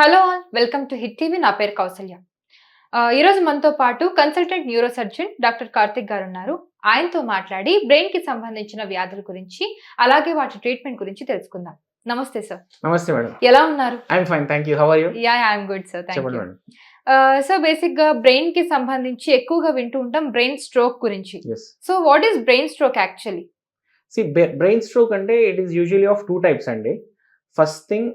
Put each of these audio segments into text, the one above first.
Hello all welcome to Hit TV. నా పేరు కౌసల్య. ఈరోజు మనతో పాటు consultant neuro surgeon doctor Karthik గారు ఉన్నారు. ఆయనతో మాట్లాడి బ్రెయిన్కి సంబంధించిన వ్యాధుల గురించి అలాగే వాటి ట్రీట్మెంట్ గురించి తెలుసుకుందాం. నమస్తే సార్. నమస్తే మేడం. ఎలా ఉన్నారు? I'm fine thank you how are you yeah I'm good sir thank you so బేసిక్గా బ్రెయిన్కి సంబంధించి ఎక్కువగా వింటూ ఉంటాం బ్రెయిన్ స్ట్రోక్ గురించి. So what is brain stroke actually see brain stroke అంటే it is usually of two types అండి. First thing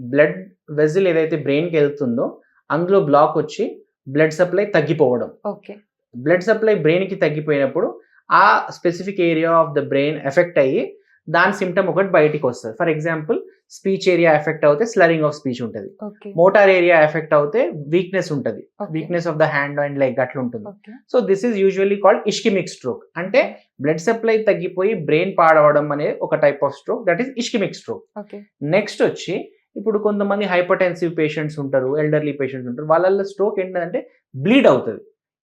blood vessel ఏదైతే బ్రెయిన్కి వెళ్తుందో అందులో బ్లాక్ వచ్చి బ్లడ్ సప్లై తగ్గిపోవడం. ఓకే. బ్లడ్ సప్లై బ్రెయిన్కి తగ్గిపోయినప్పుడు ఆ specific area of the brain effect అయ్యి దాని సిమ్టమ్ ఒకటి బయటికి వస్తుంది. For example speech area effect అవుతే స్లరింగ్ ఆఫ్ స్పీచ్ ఉంటుంది. మోటార్ ఏరియా ఎఫెక్ట్ అవుతే వీక్నెస్ ఉంటుంది. Weakness of the hand and leg అట్లా ఉంటుంది. So this is usually called ischaemic stroke. అంటే బ్లడ్ సప్లై తగ్గిపోయి బ్రెయిన్ పాడవడం అనే ఒక type of stroke. That is ischaemic stroke. Next వచ్చి ఇప్పుడు కొంతమంది హైపర్టెన్సివ్ పేషెంట్స్ ఉంటారు ఎల్డర్లీ పేషెంట్స్ ఉంటారు వాళ్ళ స్ట్రోక్ ఏంటంటే బ్లీడ్ అవుతుంది.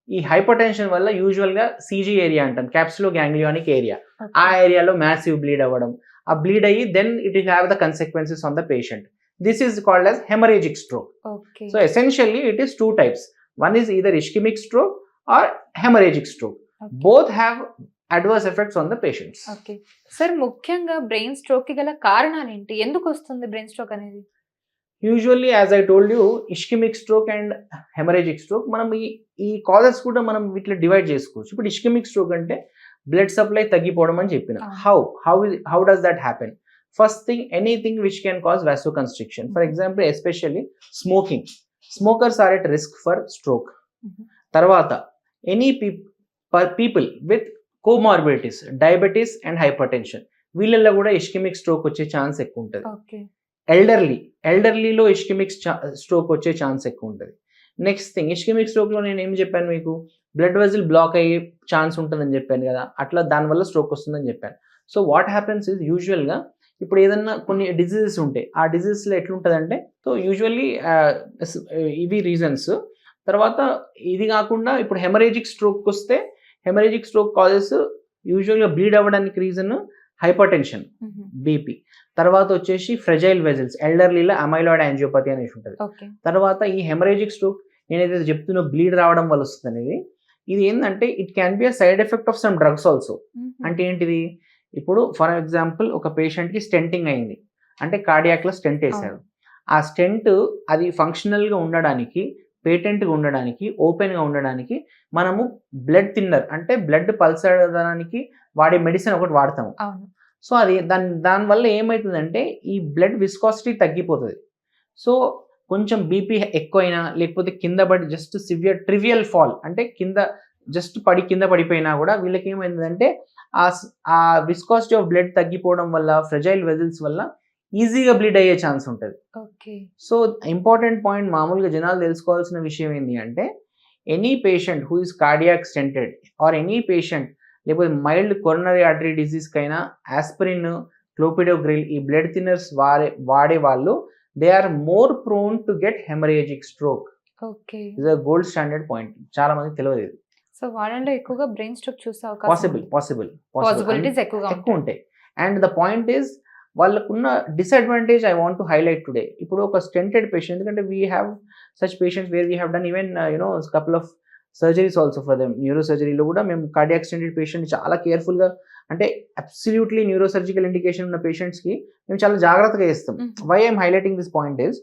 ఈ హైపర్ టెన్షన్ వల్ల యూజువల్గా సీజీ ఏరియా అంటాం క్యాప్సులో గ్యాంగ్లియానిక్ ఏరియా ఆ ఏరియాలో మ్యాసివ్ బ్లీడ్ అవ్వడం. ఆ బ్లీడ్ అయ్యి then it will have the consequences on the patient this is called as haemorrhagic stroke okay. So essentially, it is two types. One is either ischemic stroke or hemorrhagic stroke. Both adverse effects on the patients. Okay sir ముఖ్యంగా brain స్ట్రోక్కి గల కారణాలు ఏంటి ఎందుకు వస్తుంది brain stroke అనేది? Usually, as I told you, ischemic stroke and hemorrhagic stroke, మనం ఈ ఈ కాజెస్ కూడా మనం వీటిలో డివైడ్ చేసుకోవచ్చు. ఇప్పుడు ఇష్కెమిక్ స్ట్రోక్ అంటే బ్లడ్ సప్లై తగ్గిపోవడం అని చెప్పిన. How how how does that happen first thing anything which can cause vasoconstriction for example especially smoking smokers are at risk for stroke. తర్వాత any people with comorbidities diabetes and hypertension వీళ్ళల్లో కూడా ischaemic stroke వచ్చే chance ఎక్కువ ఉంటుంది. Okay. Elderly ఎల్డర్లీలో ischaemic stroke వచ్చే chance ఎక్కువ ఉంటుంది. నెక్స్ట్ థింగ్ ఇష్కెమిక్ స్ట్రోక్లో నేను ఏం చెప్పాను మీకు? బ్లడ్ వెజిల్ బ్లాక్ అయ్యే ఛాన్స్ ఉంటుందని చెప్పాను కదా అట్లా దానివల్ల స్ట్రోక్ వస్తుందని చెప్పాను. సో వాట్ హ్యాపెన్స్ ఇస్ యూజువల్గా ఇప్పుడు ఏదన్నా కొన్ని డిజీజెస్ ఉంటాయి. ఆ డిజీజెస్లో ఎట్లుంటుందంటే సో యూజువల్లీ ఇవి రీజన్స్ తర్వాత ఇది కాకుండా ఇప్పుడు హెమరేజిక్ స్ట్రోక్ వస్తే హెమరేజిక్ స్ట్రోక్ కాజెస్ యూజువల్గా బ్లీడ్ అవ్వడానికి రీజన్ హైపర్ టెన్షన్ బీపీ తర్వాత వచ్చేసి ఫ్రెజైల్ వెజల్స్ ఎల్డర్లీలో అమైలాయిడ్ యాంజియోపతి అనేసి ఉంటుంది. తర్వాత ఈ హెమరేజిక్ స్ట్రోక్ నేనైతే చెప్తున్నా బ్లీడ్ రావడం వల్ల వస్తుంది అనేది ఇది ఏంటంటే it can be a side effect of some drugs also అంటే ఏంటిది? ఇప్పుడు ఫర్ ఎగ్జాంపుల్ ఒక పేషెంట్కి స్టెంటింగ్ అయింది. అంటే కార్డియాక్లో స్టెంట్ వేశారు. ఆ స్టెంట్ అది ఫంక్షనల్గా ఉండడానికి పేటెంట్గా ఉండడానికి ఓపెన్గా ఉండడానికి మనము బ్లడ్ థిన్నర్ అంటే బ్లడ్ పల్సడానికి వాడే మెడిసిన్ ఒకటి వాడతాము. సో అది దాని దానివల్ల ఏమవుతుందంటే ఈ బ్లడ్ విస్కాసిటీ తగ్గిపోతుంది. సో కొంచెం బీపీ ఎక్కువైనా లేకపోతే కింద పడి జస్ట్ సివియర్ ట్రివియల్ ఫాల్ అంటే కింద జస్ట్ పడి కింద పడిపోయినా కూడా వీళ్ళకి ఏమైందంటే ఆ విస్కాసిటీ ఆఫ్ బ్లడ్ తగ్గిపోవడం వల్ల ఫ్రెజైల్ వెజల్స్ వల్ల ఈజీగా బ్లీడ్ అయ్యే ఛాన్స్ ఉంటుంది. సో ఇంపార్టెంట్ పాయింట్ మామూలుగా జనాలు తెలుసుకోవాల్సిన విషయం ఏంటి అంటే any patient who is cardiac stented or any patient లేకపోతే మైల్డ్ కొరనరీ ఆర్టరీ డిసీజ్కైనా ఆస్పిరిన్ క్లోపిడోగ్రిల్ ఈ బ్లడ్ థిన్నర్స్ వాడే వాడే వాళ్ళు they are more prone to get haemorrhagic stroke okay. Gold standard point చాలా మంది తెలియదు సో వాళ్ళలో ఎక్కువగా బ్రెయిన్ స్ట్రోక్ చూసే అవకాశం పాసిబుల్ పాసిబుల్ పాసిబిలిటీస్ ఎక్కువగా ఎక్కువ ఉంటాయి. అండ్ ద పాయింట్ ఈస్ వాళ్ళకున్న disadvantage I want to highlight today ఇప్పుడు ఒక స్టెంటెడ్ పేషెంట్ ఎందుకంటే we have such patients where we have done even you know couple of surgeries also for them neuro సర్జరీలో కూడా మేము cardiac స్టెంటెడ్ patient చాలా కేర్ఫుల్గా అంటే absolutely neuro surgical indication ఉన్న పేషెంట్స్కి మేము చాలా జాగ్రత్తగా చేస్తాం. Mhm. Why I'm highlighting this point is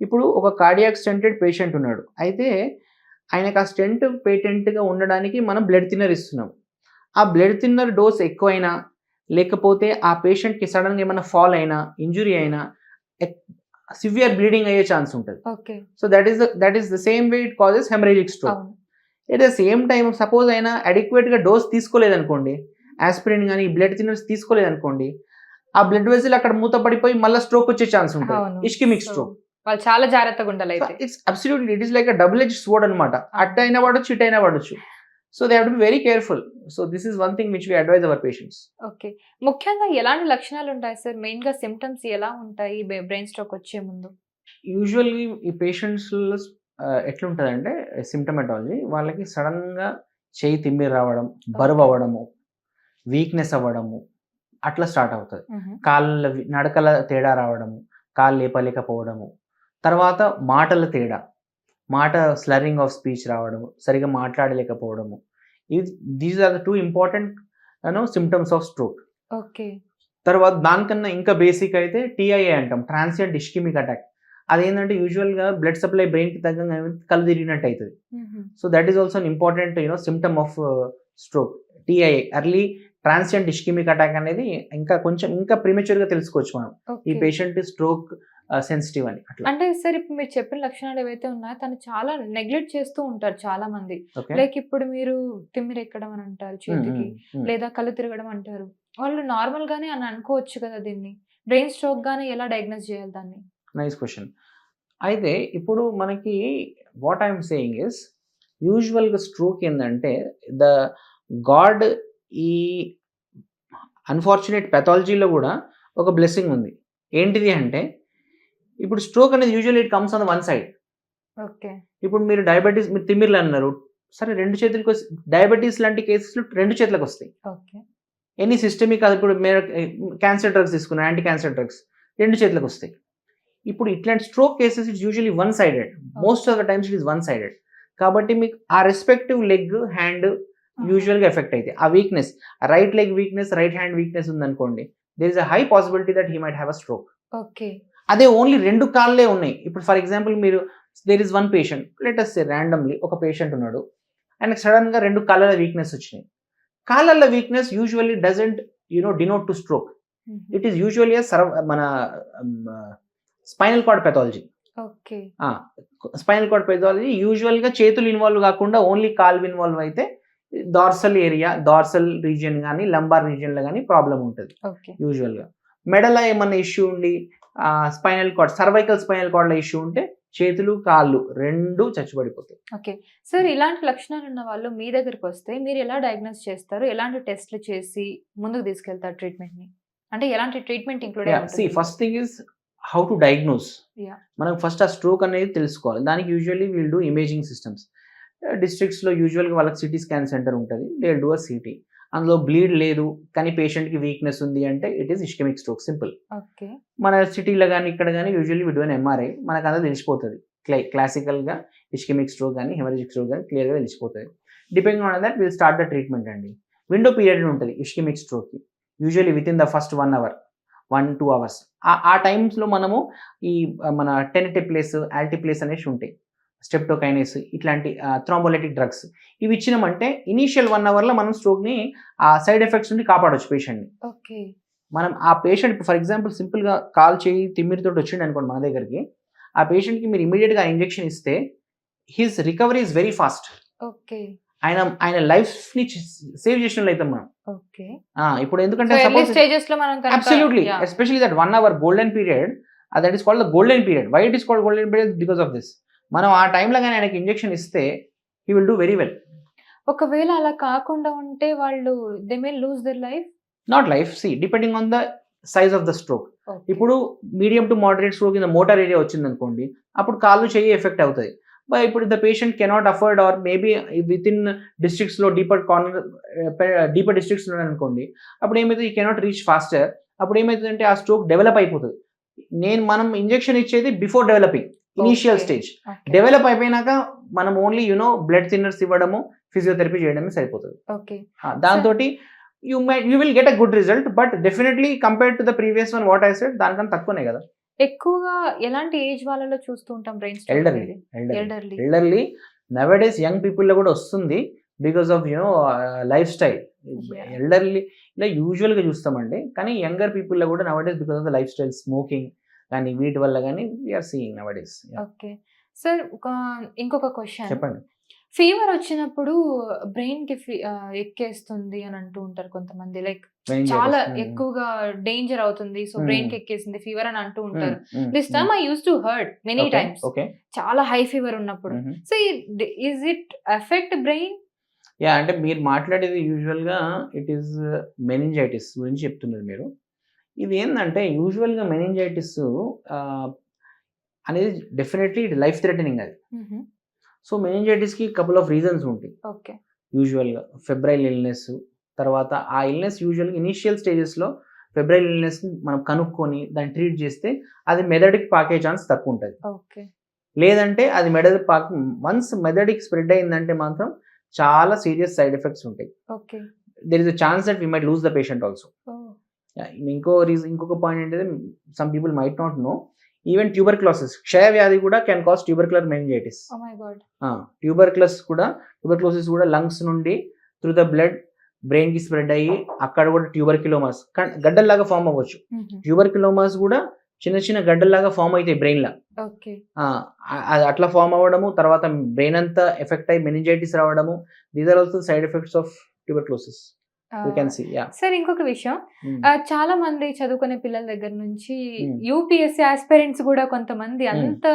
ఇప్పుడు ఒక కార్డియాక్ స్టెంటెడ్ పేషెంట్ ఉన్నాడు. అయితే ఆయనకు ఆ స్టెంట్ పేటెంట్గా ఉండడానికి మనం బ్లడ్ థిన్నర్ ఇస్తున్నాం. ఆ బ్లడ్ థిన్నర్ డోస్ ఎక్కువైనా లేకపోతే ఆ పేషెంట్కి సడన్గా ఏమైనా ఫాల్ అయినా ఇంజురీ అయినా సివియర్ బ్లీడింగ్ అయ్యే ఛాన్స్ ఉంటుంది. So that is that is the same way it causes haemorrhagic stroke. At the same time suppose అయినా అడిక్వేట్గా డోస్ తీసుకోలేదనుకోండి ఆస్పిరిన్ కానీ బ్లడ్ థిన్నర్స్ తీసుకోలేదనుకోండి ఆ బ్లడ్ వెజిల్ అక్కడ మూత పడిపోయి మళ్ళీ స్ట్రోక్ వచ్చే ఛాన్స్. ఉంటుంది. Ischaemic stroke. వాళ్ళు చాలా జాగ్రత్తగా ఉండాలి it's absolutely it is like double edge sword అనమాట అట్ అయినా పడవచ్చు ఇట్ అయినా పడవచ్చు so they have to be very careful so this is one thing which we advise our patients okay ముఖ్యంగా ఎలాంటి లక్షణాలు ఉంటాయి సార్? మెయిన్గా సిమ్టమ్స్ ఎలా ఉంటాయి? బ్రెయిన్ స్ట్రోక్ వచ్చే ముందు? యూజువల్లీ ఈ పేషెంట్స్లో ఎట్లుంటుందంటే సిమ్టమెటాలజీ వాళ్ళకి సడన్గా చేయి తిమ్మిరి రావడం బరువు అవ్వడము వీక్నెస్ అవ్వడము అట్లా స్టార్ట్ అవుతుంది. కాళ్ళ నడకల తేడా రావడము కాళ్ళు లేపలేకపోవడము తర్వాత మాటల తేడా. మాట స్లరింగ్ ఆఫ్ స్పీచ్ రావడము సరిగా మాట్లాడలేకపోవడము. These are the two important you know symptoms of stroke okay. తర్వాత దానికన్నా ఇంకా బేసిక్ అయితే టీఐఏ అంటాం ట్రాన్సియంట్ ఇష్కిమిక్ అటాక్ అదేంటంటే యూజువల్గా బ్లడ్ సప్లై బ్రెయిన్కి తగ్గంగా కళ్ళు తిరిగినట్టు అవుతుంది so that is also important you know symptom of stroke TIA early transient ischaemic attack అనేది ఇంకా కొంచెం ఇంకా ప్రిమేచ్యూర్గా తెలుసుకోవచ్చు మనం. ఈ పేషెంట్ స్ట్రోక్ సెన్సిటివ్ అని అంటే సార్ ఇప్పుడు మీరు చెప్పిన లక్షణాలు ఏవైతే ఉన్నాయో తను చాలా నెగ్లెక్ట్ చేస్తూ ఉంటారు చాలా మంది లైక్ ఇప్పుడు మీరు తిమ్మిరి ఎక్కడం అని అంటారు చేతికి లేదా కళ్ళు తిరగడం అంటారు. వాళ్ళు నార్మల్ గానే అని అనుకోవచ్చు కదా దీన్ని. బ్రెయిన్ స్ట్రోక్ గానే ఎలా డయాగ్నోస్ చేయాలి దాన్ని? నైస్ క్వశ్చన్ అయితే ఇప్పుడు మనకి వాట్ ఐఎమ్ సేయింగ్ ఇస్ యూజువల్గా స్ట్రోక్ ఏంటంటే ద గాడ్ ఈ అన్ఫార్చునేట్ పెథాలజీలో కూడా ఒక బ్లెస్సింగ్ ఉంది. ఏంటిది అంటే ఇప్పుడు స్ట్రోక్ అనేది usual it comes on one side okay ఇప్పుడు మీరు డయాబెటీస్ మీరు తిమ్మిర్లు అన్నారు. సరే రెండు చేతులకు డయాబెటీస్ లాంటి కేసెస్లో రెండు చేతులకు వస్తాయి. ఓకే ఎనీ సిస్టమిక్ అది ఇప్పుడు మీరు క్యాన్సర్ డ్రగ్స్ తీసుకున్న యాంటీ క్యాన్సర్ డ్రగ్స్ రెండు చేతులకు వస్తాయి. ఇప్పుడు ఇట్లాంటి stroke cases it's usually one sided most of the times it is one sided కాబట్టి మీకు ఆ రెస్పెక్టివ్ లెగ్ హ్యాండ్ యూజువల్గా ఎఫెక్ట్ అయితే ఆ weakness right leg weakness right hand weakness ఉందనుకోండి there is a high possibility that he might have a stroke okay అదే only రెండు కాళ్ళే ఉన్నాయి. ఇప్పుడు ఫర్ ఎగ్జాంపుల్ మీరు there is one patient let us say randomly ఒక పేషెంట్ ఉన్నాడు. ఆయనకు సడన్గా రెండు కాళ్ళ వీక్నెస్ వచ్చినాయి. కాళ్ళ weakness usually doesn't you know denote to stroke it is usually serve మన spinal cord pathology okay spinal cord pathology యూజువల్గా చేతులు ఇన్వాల్వ్ కాకుండా ఓన్లీ కాల్ ఇన్వాల్వ్ అయితే డార్సల్ ఏరియా డార్సల్ రీజియన్ కానీ లంబార్ రీజియన్లో కానీ ప్రాబ్లం ఉంటుంది. యూజువల్గా మెడలో ఏమన్నా ఇష్యూ ఉండి స్పైనల్ కార్డ్ సర్వైకల్ స్పైనల్ కార్డ్లో ఇష్యూ ఉంటే చేతులు కాళ్ళు రెండు చచ్చిపడిపోతాయి. ఓకే. సార్ ఇలాంటి లక్షణాలు ఉన్న వాళ్ళు మీ దగ్గరికి వస్తే మీరు ఎలా డయాగ్నోస్ చేస్తారు? ఎలాంటి టెస్ట్లు చేసి ముందుకు తీసుకెళ్తారు ట్రీట్మెంట్ని? అంటే ఎలాంటి treatment include see first thing is how to diagnose. మనం ఫస్ట్ ఆ స్ట్రోక్ అనేది తెలుసుకోవాలి. దానికి usually we'll do imaging systems డిస్ట్రిక్ట్స్లో యూజువల్గా వాళ్ళకి సిటీ స్కాన్ సెంటర్ ఉంటుంది. దే డూ అ సిటీ అందులో బ్లీడ్ లేదు కానీ పేషెంట్కి వీక్నెస్ ఉంది అంటే it is ischaemic stroke simple okay. మన సిటీలో కానీ ఇక్కడ కానీ usually we do an MRI మనకు అంతా తెలిసిపోతుంది. క్లై క్లాసికల్గా ఇష్కెమిక్ స్ట్రోక్ కానీ హెమరేజిక్ స్ట్రోక్ కానీ క్లియర్గా తెలిసిపోతుంది. Depending on that will start the treatment అండి. విండో పీరియడ్ ఉంటుంది ischaemic స్ట్రోక్కి usually within the first one hour one two hours ఆ టైమ్స్లో మనము ఈ మన టెనటిప్లేస్ ఆల్టిప్లేస్ అనేసి ఉంటాయి. స్టెప్టోకైనేస్ ఇట్లాంటి థ్రాంబోలైటిక్ డ్రగ్స్ ఇవి ఇచ్చినామంటే ఇనీషియల్ వన్ అవర్లో మనం స్ట్రోక్ని ఆ సైడ్ ఎఫెక్ట్స్ నుండి కాపాడొచ్చు పేషెంట్ని ఓకే. మనం ఆ పేషెంట్ ఫర్ ఎగ్జాంపుల్ సింపుల్గా కాల్ చేయి తిమ్మిరితో వచ్చిండు అనుకోండి మన దగ్గరికి ఆ పేషెంట్కి మీరు ఇమీడియట్గా ఇంజెక్షన్ ఇస్తే his recovery is very fast okay. ఆయన ఆయన లైఫ్ని సేవ్ చేసిన అవుతాం మనం. ఇప్పుడు ఎందుకంటే absolutely Yeah. Especially that one hour golden period that is called the golden period why it is called golden period because of this మనం ఆ టైంలో కానీ ఆయనకి ఇంజెక్షన్ ఇస్తే he will do very well ఒకవేళ అలా కాకుండా ఉంటే వాళ్ళు they may lose their life not life see depending on the size of the stroke ఇప్పుడు medium to moderate stroke in motor area వచ్చింది అనుకోండి అప్పుడు కాళ్ళు చెయ్యి ఎఫెక్ట్ అవుతుంది బట్ ఇప్పుడు the patient cannot afford or maybe with in డిస్ట్రిక్ట్స్లో deeper corner deeper districts అనుకోండి అప్పుడు ఏమైతే ఈ కెనాట్ రీచ్ ఫాస్టర్ అప్పుడు ఏమవుతుందంటే ఆ స్ట్రోక్ డెవలప్ అయిపోతుంది. నేను మనం ఇంజెక్షన్ ఇచ్చేది before developing initial. Stage develop అయిపోయినాక మనం only you know blood thinners ఇవ్వడము ఫిజియోథెరపీ చేయడమే సరిపోతుంది. ఓకే దాంతో you my you will get a good result but definitely compare to the previous one what I said దానికన్నా తక్కువనే కదా. ఎక్కువగా ఎలాంటి ఏజ్ వాళ్ళలో చూస్తూ ఉంటాం brain elderly elderly elderly elderly nowadays young పీపుల్లో కూడా వస్తుంది because of you know life style. Elderly ఇలా యూజువల్గా చూస్తామండి కానీ యంగర్ పీపుల్లో కూడా nowadays because of the life style smoking కానీ వీటి వల్ల కానీ we are seeing nowadays okay. Sir ఇంకొక క్వశ్చన్. చెప్పండి. ఫీవర్ వచ్చినప్పుడు బ్రెయిన్కి ఎక్కేస్తుంది అని అంటూ ఉంటారు కొంతమంది. లైక్. చాలా. ఎక్కువగా డేంజర్ అవుతుంది. సో. బ్రెయిన్కి ఎక్కేసింది ఫీవర్ అని అంటూ Mm, ఉంటారు. This. Time I use to hurt many times. చాలా హై ఫీవర్ ఉన్నప్పుడు. So is it effect brain yeah అంటే మీరు మాట్లాడేది యూజువల్గా ఇట్ ఈస్ మెనింజైటిస్ గురించి చెప్తున్నారు మీరు. ఇది ఏంటంటే యూజువల్గా మెనింజైటిస్ అనేది డెఫినెట్లీ లైఫ్ థ్రెటనింగ్ అది. సో మెనింజైటిస్కి కపుల్ ఆఫ్ రీజన్స్ ఉంటాయి. ఓకే. యూజువల్గా ఫెబ్రైల్ ఇల్నెస్ తర్వాత ఆ ఇల్నెస్ యూజువల్గా ఇనీషియల్ స్టేజెస్లో ఫెబ్రైల్ ఇల్నెస్ మనం కనుక్కొని దాన్ని ట్రీట్ చేస్తే అది మెదడుకి పాకే ఛాన్స్ తక్కువ ఉంటుంది. ఓకే. లేదంటే అది మెదడు పాక వన్స్ మెదడుకి స్ప్రెడ్ అయిందంటే మాత్రం చాలా సీరియస్ సైడ్ ఎఫెక్ట్స్ ఉంటాయి. Okay. There is a chance that we might lose the patient also ఇంకో రీజన్ ఇంకొక పాయింట్ ఏంటంటే some people might not know even tuberculosis క్షయ వ్యాధి కూడా can cause tubercular meningitis oh my god tuberculous కూడా tuberculosis కూడా lungs నుండి through the blood బ్రెయిన్కి స్ప్రెడ్ అయ్యి అక్కడ కూడా ట్యూబర్క్యులోమాస్ గడ్డల్లాగా ఫామ్ అవ్వచ్చు. ట్యూబర్క్యులోమాస్ కూడా చిన్న చిన్న గడ్డల్లాగా ఫామ్ అవుతాయి బ్రెయిన్ లా. అట్లా ఫామ్ అవ్వడము తర్వాత బ్రెయిన్ అంతా ఎఫెక్ట్ అయ్యి మెనింజైటిస్ రావడము these are also side effects of tuberculosis you can see yeah sir ఇంకొక విషయం. ఆ, చాలా మంది చదువుకునే పిల్లల దగ్గర నుంచి Hmm. యూపీఎస్సీ ఆస్పిరెంట్స్ కూడా కొంతమంది Hmm. అంత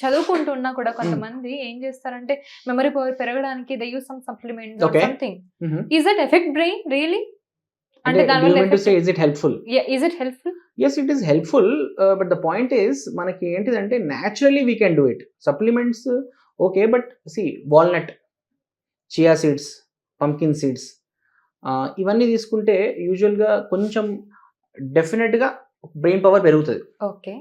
చదువుకుంటున్నా కూడా కొంతమంది ఏం చేస్తారంటే మెమరీ పవర్ పెరగడానికి they use some supplement. Something is it effect brain really అంటే is it helpful is it helpful yes it is helpful but the point is మనకి ఏంటిదంటే naturally we can do it supplements okay but see walnut chia seeds pumpkin seeds ఇవన్నీ తీసుకుంటే యూజువల్గా కొంచెం డెఫినెట్గా brain power పెరుగుతుంది. Okay.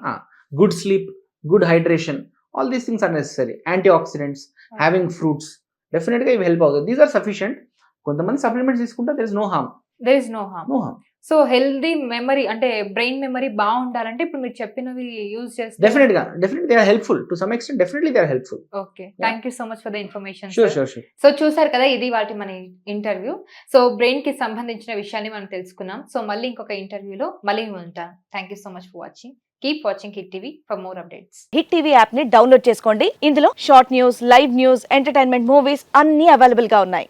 Good sleep good hydration all these things are necessary anti oxidants having fruits డెఫినెట్గా ఇవి హెల్ప్ అవుతుంది these are sufficient కొంతమంది సప్లిమెంట్స్ తీసుకుంటే there is no harm there is no harm no harm so healthy memory అంటే brain memory బాగుండాలంటే ఇప్పుడు మీరు చెప్పినవి యూజ్ చేస్తే డెఫినెట్గా definite they are helpful to some extent definitely they are helpful okay thank you so much for the information sure sure sure so చూసారు కదా ఇది వాటి మన ఇంటర్వ్యూ సో బ్రెయిన్కి సంబంధించిన విషయాన్ని మనం తెలుసుకున్నాం. సో మళ్ళీ ఇంకొక ఇంటర్వ్యూలో మళ్ళీ ఉంటాం. Thank you so much for watching keep watching hit TV for more updates hit TV యాప్ని డౌన్లోడ్ చేసుకోండి. ఇందులో short news live news entertainment movies అన్ని అవైలబుల్గా ఉన్నాయి.